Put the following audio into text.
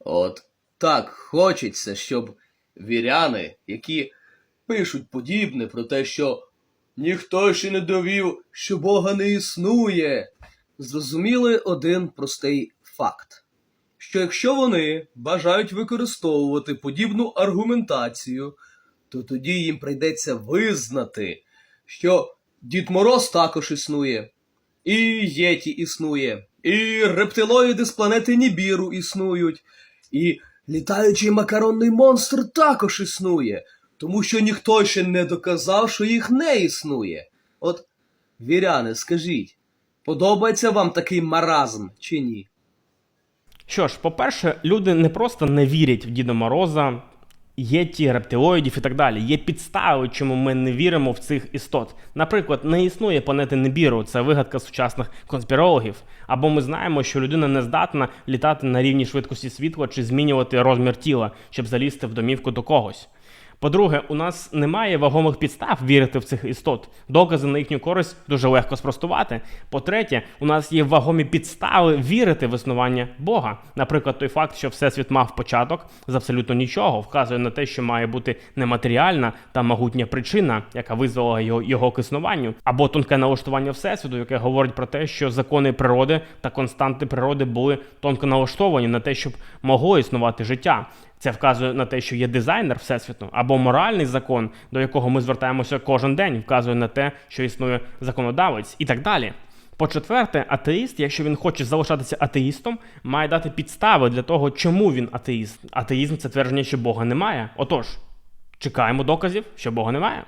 От так хочеться, щоб віряни, які пишуть подібне про те, що ніхто ще не довів, що Бога не існує, зрозуміли один простий факт. Що якщо вони бажають використовувати подібну аргументацію, то тоді їм прийдеться визнати, що Дід Мороз також існує, і Єті існує, і рептилоїди з планети Нібіру існують, і літаючий макаронний монстр також існує, тому що ніхто ще не доказав, що їх не існує. От, віряни, скажіть, подобається вам такий маразм чи ні? Що ж, по-перше, люди не просто не вірять в Діда Мороза, єті, рептилоїдів і так далі. Є підстави, чому ми не віримо в цих істот. Наприклад, не існує планети Небіру, це вигадка сучасних конспірологів. Або ми знаємо, що людина не здатна літати на рівні швидкості світла чи змінювати розмір тіла, щоб залізти в домівку до когось. По-друге, у нас немає вагомих підстав вірити в цих істот. Докази на їхню користь дуже легко спростувати. По-третє, у нас є вагомі підстави вірити в існування Бога. Наприклад, той факт, що всесвіт мав початок з абсолютно нічого, вказує на те, що має бути нематеріальна та могутня причина, яка визвала його, його к існуванню, або тонке налаштування всесвіту, яке говорить про те, що закони природи та константи природи були тонко налаштовані на те, щоб могло існувати життя. Це вказує на те, що є дизайнер всесвіту, або моральний закон, до якого ми звертаємося кожен день, вказує на те, що існує законодавець, і так далі. По-четверте, атеїст, якщо він хоче залишатися атеїстом, має дати підстави для того, чому він атеїст. Атеїзм це твердження, що Бога немає. Отож, чекаємо доказів, що Бога немає.